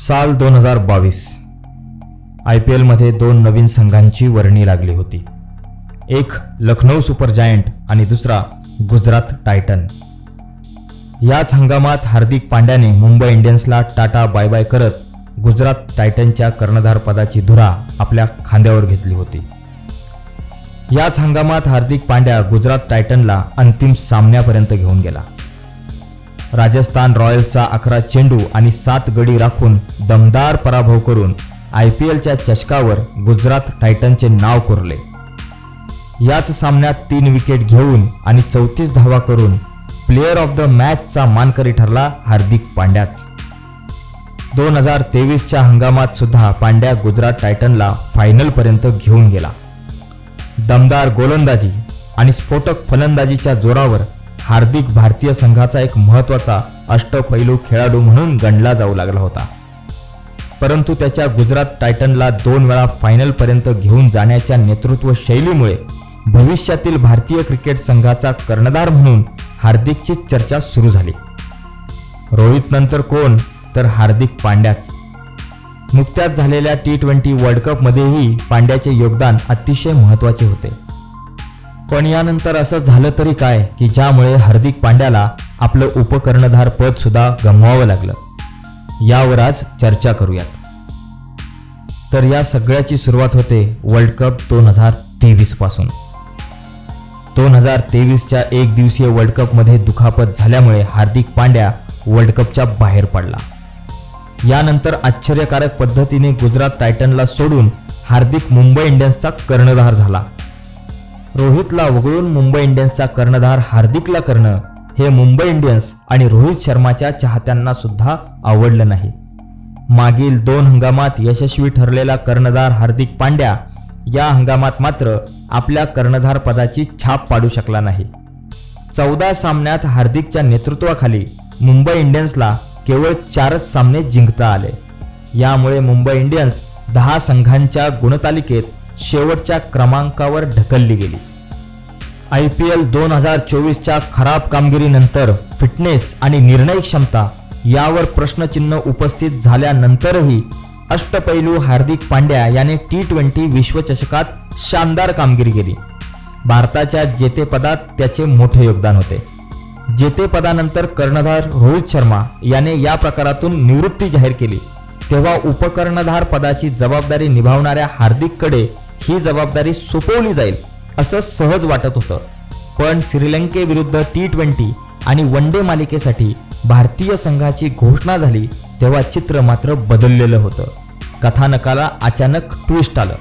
साल दोन हजार बावीस. आय पी एलमध्ये दोन नवीन संघांची वर्णी लागली होती. एक लखनौ सुपर जायंट आणि दुसरा गुजरात टायटन. याच हंगामात हार्दिक पांड्याने मुंबई इंडियन्सला टाटा बाय बाय करत गुजरात टायटनच्या कर्णधारपदाची धुरा आपल्या खांद्यावर घेतली होती. याच हंगामात हार्दिक पांड्या गुजरात टायटनला अंतिम सामन्यापर्यंत घेऊन गेला. राजस्थान रॉयल्सचा अकरा चेंडू आणि सात गडी राखून दमदार पराभव करून आय पी एलच्या चषकावर गुजरात टायटनचे नाव कोरले. याच सामन्यात तीन विकेट घेऊन आणि चौतीस धावा करून प्लेअर ऑफ द मॅचचा मानकरी ठरला हार्दिक पांड्याच. दोन हजार तेवीसच्या हंगामात सुद्धा पांड्या गुजरात टायटनला फायनलपर्यंत घेऊन गेला. दमदार गोलंदाजी आणि स्फोटक फलंदाजीच्या जोरावर हार्दिक भारतीय संघाचा एक महत्त्वाचा अष्टपैलू खेळाडू म्हणून गणला जाऊ लागला होता. परंतु त्याच्या गुजरात टायटनला दोन वेळा फायनलपर्यंत घेऊन जाण्याच्या नेतृत्व शैलीमुळे भविष्यातील भारतीय क्रिकेट संघाचा कर्णधार म्हणून हार्दिकची चर्चा सुरू झाली. रोहित नंतर कोण? तर हार्दिक पांड्याच. नुकत्याच झालेल्या टी ट्वेंटी वर्ल्ड कपमध्येही पांड्याचे योगदान अतिशय महत्त्वाचे होते. पण यानंतर असं झालं तरी काय की ज्यामुळे हार्दिक पांड्याला आपलं उपकर्णधार पद सुद्धा गमवावं लागलं. यावर आज चर्चा करूयात. तर या सगळ्याची सुरुवात होते वर्ल्ड कप दोन हजार तेवीसपासून. दोन हजार तेवीसच्या एक दिवसीय वर्ल्ड कपमध्ये दुखापत झाल्यामुळे हार्दिक पांड्या वर्ल्ड कपच्या बाहेर पडला. यानंतर आश्चर्यकारक पद्धतीने गुजरात टायटनला सोडून हार्दिक मुंबई इंडियन्सचा कर्णधार झाला. रोहितला वगळून मुंबई इंडियन्सचा कर्णधार हार्दिकला करणं हे मुंबई इंडियन्स आणि रोहित शर्माच्या चाहत्यांना सुद्धा आवडलं नाही. मागील दोन हंगामात यशस्वी ठरलेला कर्णधार हार्दिक पांड्या या हंगामात मात्र आपल्या कर्णधार पदाची छाप पाडू शकला नाही. चौदा सामन्यात हार्दिकच्या नेतृत्वाखाली मुंबई इंडियन्सला केवळ चारच सामने जिंकता आले. यामुळे मुंबई इंडियन्स दहा संघांच्या गुणतालिकेत शेवटच्या क्रमांकावर ढकलली गेली. आय पी एल दोन हजार चोवीसच्या खराब कामगिरीनंतर फिटनेस आणि निर्णय क्षमता यावर प्रश्नचिन्ह उपस्थित झाल्यानंतरही अष्टपैलू हार्दिक पांड्या याने टी ट्वेंटी विश्वचषकात शानदार कामगिरी केली. भारताच्या जेतेपदात त्याचे मोठे योगदान होते. जेतेपदानंतर कर्णधार रोहित शर्मा याने या प्रकारातून निवृत्ती जाहीर केली. तेव्हा उपकर्णधार पदाची जबाबदारी निभावणाऱ्या हार्दिककडे ही जबाबदारी सोपवली जाईल असं सहज वाटत होतं. पण श्रीलंकेविरुद्ध टी ट्वेंटी आणि वन डे मालिकेसाठी भारतीय संघाची घोषणा झाली तेव्हा चित्र मात्र बदललेलं होतं. कथानकाला अचानक ट्विस्ट आलं.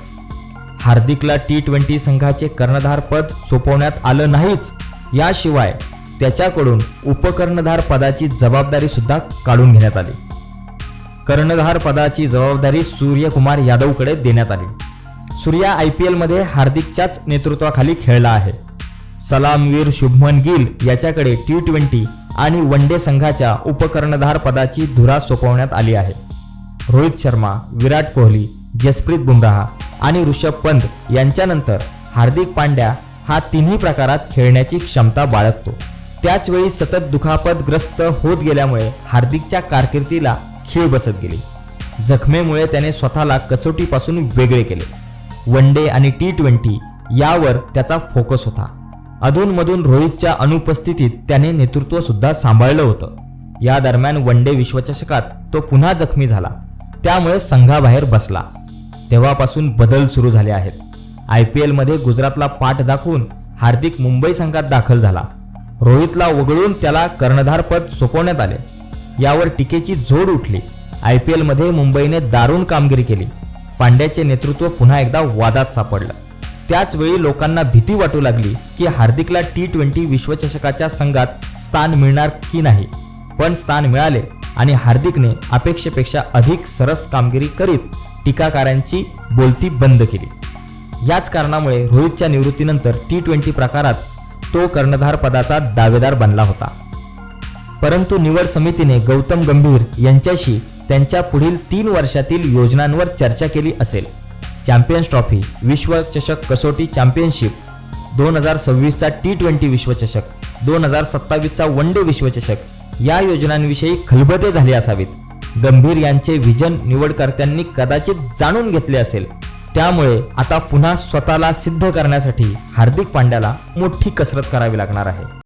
हार्दिकला टी ट्वेंटी संघाचे कर्णधारपद सोपवण्यात आलं नाहीच. याशिवाय त्याच्याकडून उपकर्णधार पदाची जबाबदारी सुद्धा काढून घेण्यात आली. कर्णधार पदाची जबाबदारी सूर्यकुमार यादवकडे देण्यात आली. सूर्या आय पी एलमध्ये हार्दिकच्याच नेतृत्वाखाली खेळला आहे. सलामवीर शुभमन गिल याच्याकडे टी ट्वेंटी आणि वन डे संघाच्या उपकर्णधार पदाची धुरा सोपवण्यात आली आहे. रोहित शर्मा विराट कोहली जसप्रीत बुमराह आणि ऋषभ पंत यांच्यानंतर हार्दिक पांड्या हा तिन्ही प्रकारात खेळण्याची क्षमता बाळगतो. त्याचवेळी सतत दुखापतग्रस्त होत गेल्यामुळे हार्दिकच्या कारकिर्दीला खीळ बसत गेली. जखमेमुळे त्याने स्वतःला कसोटीपासून वेगळे केले. वन डे आणि टी ट्वेंटी यावर त्याचा फोकस होता. अधूनमधून रोहितच्या अनुपस्थितीत त्याने नेतृत्व सुद्धा सांभाळलं होतं. या दरम्यान वन डे विश्वचषकात तो पुन्हा जखमी झाला. त्यामुळे संघाबाहेर बसला. तेव्हापासून बदल सुरू झाले आहेत. आय पी एलमध्ये गुजरातला पाठ दाखवून हार्दिक मुंबई संघात दाखल झाला. रोहितला वगळून त्याला कर्णधारपद सोपवण्यात आले. यावर टीकेची जोड उठली. आय पी एलमध्ये मुंबईने दारुण कामगिरी केली. पांड्याचे नेतृत्व पुन्हा एकदा वादात सापडलं. त्याचवेळी लोकांना भीती वाटू लागली की हार्दिकला टी ट्वेंटी विश्वचषकाच्या संघात स्थान मिळणार की नाही. पण स्थान मिळाले आणि हार्दिकने अपेक्षेपेक्षा अधिक सरस कामगिरी करीत टीकाकारांची बोलती बंद केली. याच कारणामुळे रोहितच्या निवृत्तीनंतर टी ट्वेंटी प्रकारात तो कर्णधार पदाचा दावेदार बनला होता. परंतु निवड समितीने गौतम गंभीर यांच्याशी त्यांच्या पुढील तीन वर्षातील योजनांवर चर्चा केली असेल. चॅम्पियन्स ट्रॉफी विश्वचषक कसोटी चॅम्पियनशिप दोन हजार सव्वीसचा टी ट्वेंटी विश्वचषक दोन हजार सत्तावीसचा वन डे विश्वचषक या योजनांविषयी खलबते झाले असावीत. गंभीर यांचे विजन निवडकर्त्यांनी कदाचित जाणून घेतले असेल. त्यामुळे आता पुन्हा स्वतःला सिद्ध करण्यासाठी हार्दिक पांड्याला मोठी कसरत करावी लागणार आहे.